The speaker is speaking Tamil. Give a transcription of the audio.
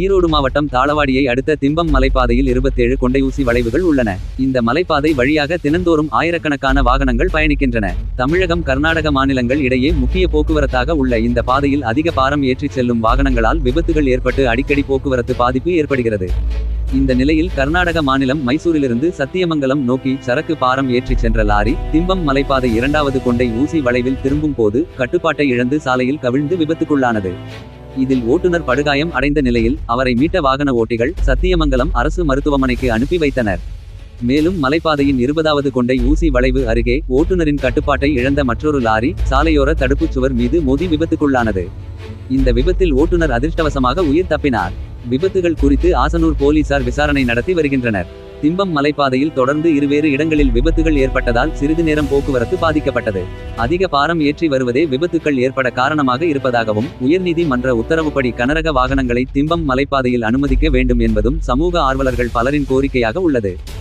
ஈரோடு மாவட்டம் தாளவாடியை அடுத்த திம்பம் மலைப்பாதையில் இருபத்தேழு கொண்டையூசி வளைவுகள் உள்ளன. இந்த மலைப்பாதை வழியாக தினந்தோறும் ஆயிரக்கணக்கான வாகனங்கள் பயணிக்கின்றன. தமிழகம் கர்நாடக மாநிலங்கள் இடையே முக்கிய போக்குவரத்தாக உள்ள இந்த பாதையில் அதிக பாரம் ஏற்றிச் செல்லும் வாகனங்களால் விபத்துகள் ஏற்பட்டு அடிக்கடி போக்குவரத்து பாதிப்பு ஏற்படுகிறது. இந்த நிலையில் கர்நாடக மாநிலம் மைசூரிலிருந்து சத்தியமங்கலம் நோக்கி சரக்கு பாரம் ஏற்றிச் சென்ற லாரி திம்பம் மலைப்பாதை இரண்டாவது கொண்டை ஊசி வளைவில் திரும்பும் போது கட்டுப்பாட்டை இழந்து சாலையில் கவிழ்ந்து விபத்துக்குள்ளானது. இதில் ஓட்டுநர் படுகாயம் அடைந்த நிலையில் அவரை மீட்ட வாகன ஓட்டிகள் சத்தியமங்கலம் அரசு மருத்துவமனைக்கு அனுப்பி வைத்தனர். மேலும் மலைப்பாதையின் இருபதாவது கொண்டை ஊசி வளைவு அருகே ஓட்டுநரின் கட்டுப்பாட்டை இழந்த மற்றொரு லாரி சாலையோர தடுப்புச் சுவர் மீது மோதி விபத்துக்குள்ளானது. இந்த விபத்தில் ஓட்டுநர் அதிர்ஷ்டவசமாக உயிர் தப்பினார். விபத்துகள் குறித்து ஆசனூர் போலீசார் விசாரணை நடத்தி வருகின்றனர். திம்பம் மலைப்பாதையில் தொடர்ந்து இருவேறு இடங்களில் விபத்துகள் ஏற்பட்டதால் சிறிது நேரம் போக்குவரத்து பாதிக்கப்பட்டது. அதிக பாரம் ஏற்றி வருவதே விபத்துக்கள் ஏற்பட காரணமாக இருப்பதாகவும் உயர்நீதிமன்ற உத்தரவுப்படி கனரக வாகனங்களை திம்பம் மலைப்பாதையில் அனுமதிக்க வேண்டும் என்பதும் சமூக ஆர்வலர்கள் பலரின் கோரிக்கையாக உள்ளது.